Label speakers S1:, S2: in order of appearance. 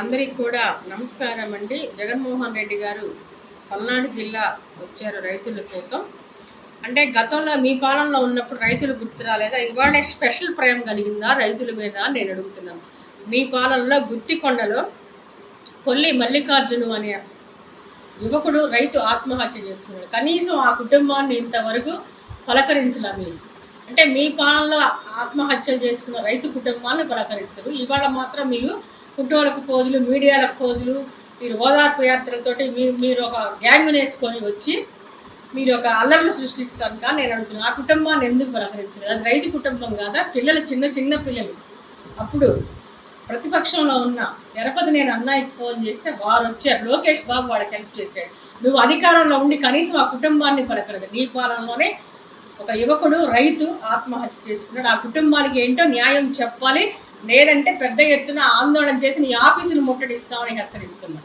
S1: అందరికి కూడా నమస్కారం అండి. జగన్మోహన్ రెడ్డి గారు పల్నాడు జిల్లా వచ్చారు రైతుల కోసం. అంటే గతంలో మీ పాలనలో ఉన్నప్పుడు రైతులు గుర్తు రాలేదా? ఇవాళ స్పెషల్ ప్రేమ కలిగిందా రైతుల మీద అని నేను అడుగుతున్నాను. మీ పాలనలో గుత్తికొండలో కొల్లి మల్లికార్జును అనే యువకుడు రైతు ఆత్మహత్య చేసుకున్నాడు కనీసం ఆ కుటుంబాన్ని ఇంతవరకు పలకరించలా మీరు? అంటే మీ పాలనలో ఆత్మహత్యలు చేసుకున్న రైతు కుటుంబాలను పలకరించరు. ఇవాళ మాత్రం మీరు కుటుంబాలకు ఫోజులు మీడియాలకు ఫోజులు మీరు ఓదార్పు యాత్రలతోటి మీరు మీరు ఒక గ్యాంగ్ని వేసుకొని వచ్చి మీరు ఒక అల్లర్లు సృష్టించడానికి నేను అడుగుతున్నాను ఆ కుటుంబాన్ని ఎందుకు పలకరించలేదు అది రైతు కుటుంబం కాదా? పిల్లలు చిన్న చిన్న పిల్లలు. అప్పుడు ప్రతిపక్షంలో ఉన్న ఎరపతి నేను అన్నయ్యకి ఫోన్ చేస్తే వారు వచ్చారు. లోకేష్ బాబు వాళ్ళకి హెల్ప్ చేశాడు. నువ్వు అధికారంలో ఉండి కనీసం ఆ కుటుంబాన్ని పలకరదు. నీ పాలనలోనే ఒక యువకుడు రైతు ఆత్మహత్య చేసుకున్నాడు. ఆ కుటుంబానికి ఏంటో న్యాయం చెప్పాలి. లేదంటే పెద్ద ఎత్తున ఆందోళన చేసి నీ ఆఫీసును ముట్టడిస్తామని హెచ్చరిస్తున్నా